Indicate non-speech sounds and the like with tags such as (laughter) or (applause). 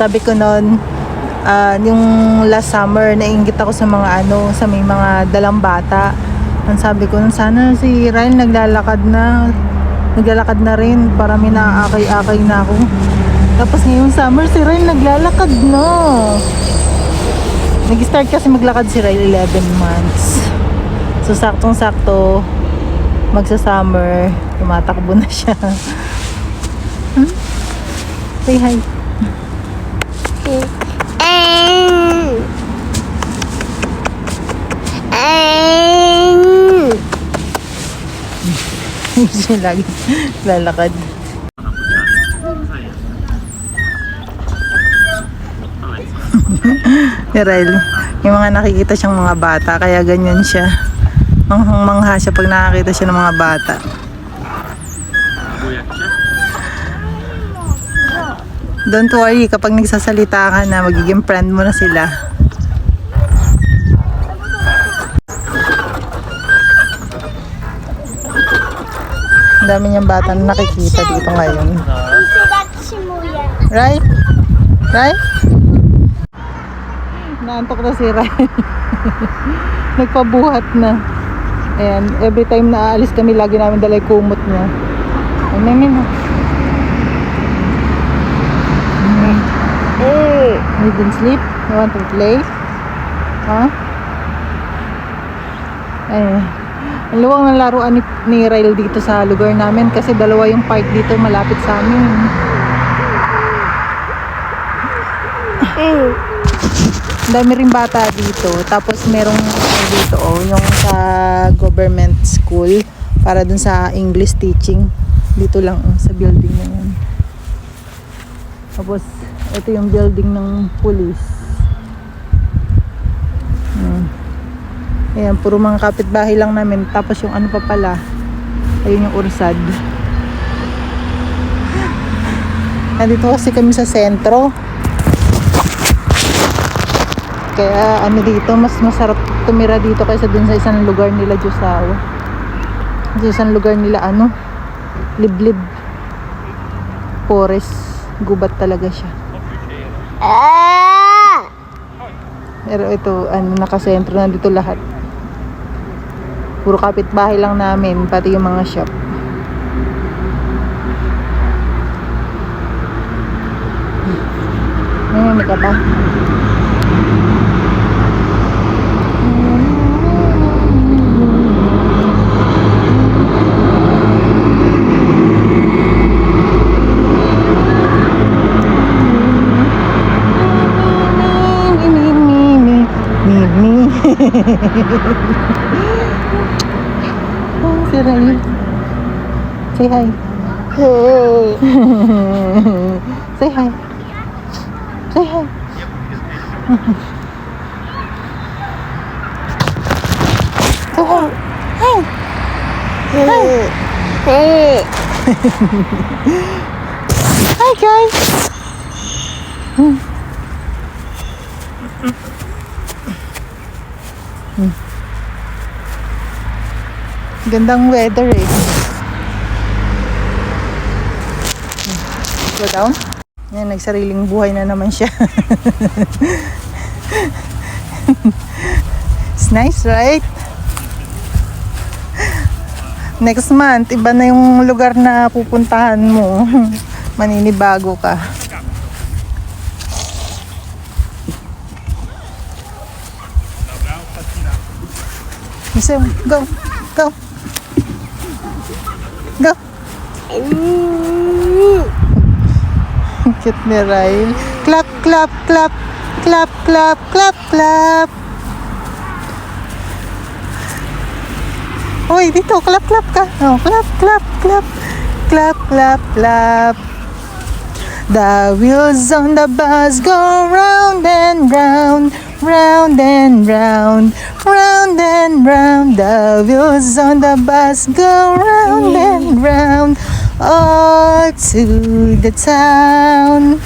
Sabi ko noon, ah, yung last summer, nainggit ako sa mga ano, sa may mga dalang bata. Ang sabi ko, sana si Ryan naglalakad na. Naglalakad na rin para may naaakay-akay na ako. Tapos ngayong summer, si Ryan naglalakad na. Nag-start kasi maglakad si Ryan 11 months. So, saktong-sakto, magsa-summer, tumatakbo na siya. Hmm? Say hi. siya lagi lalakad. (laughs) Rel, yung mga nakikita siyang mga bata, kaya ganyan siya. Manghang mangha siya pag nakakita siya ng mga bata. Don't worry, kapag nagsasalita ka na, magiging friend mo na sila. Ang dami niyang bata na nakikita dito ngayon. Right? Right? Naantok na si Ryan. (laughs) Nagpabuhat na. Ayan, every time na aalis kami, lagi namin dala yung kumot niya. Ay, namin na. You didn't sleep? You want to play? Huh? Eh, ang luwang ng laruan ni, ni Ryle dito sa lugar namin kasi dalawa yung park dito malapit sa amin. Ang dami rin bata dito. Tapos merong dito oh, yung sa government school para dun sa English teaching. Dito lang oh, sa building na yun. Tapos ito yung building ng police. Ayan. Ayan, puro mga kapitbahay lang namin. Tapos yung ano pa pala, ayun yung ursad. Nandito kasi kami sa sentro. Kaya ano dito, mas masarap tumira dito kaysa dun sa isang lugar nila Diyosawa. Sa isang lugar nila ano, liblib. Forest. Gubat talaga siya. Pero ito, ano, nakasentro na dito lahat. Puro kapitbahay lang namin, pati yung mga shop. Nangyayami ka ba? Oh, si Ray. Say hi. Say hi. Say hi. Say hi. Hi. Hi, guys. Gandang weather eh. Go down. Yan, nagsariling buhay na naman siya. (laughs) It's nice, right? Next month, iba na yung lugar na pupuntahan mo. (laughs) Maninibago ka. So, go, go. Go. Cute ni Ryle. Clap, clap, clap. Clap, clap, clap, clap. Hoy, dito, clap, clap ka. Oh, clap, clap, clap. Clap, clap, clap. The wheels on the bus go round and round, round and round, round and round. The wheels on the bus go round and mm. round, all to the town.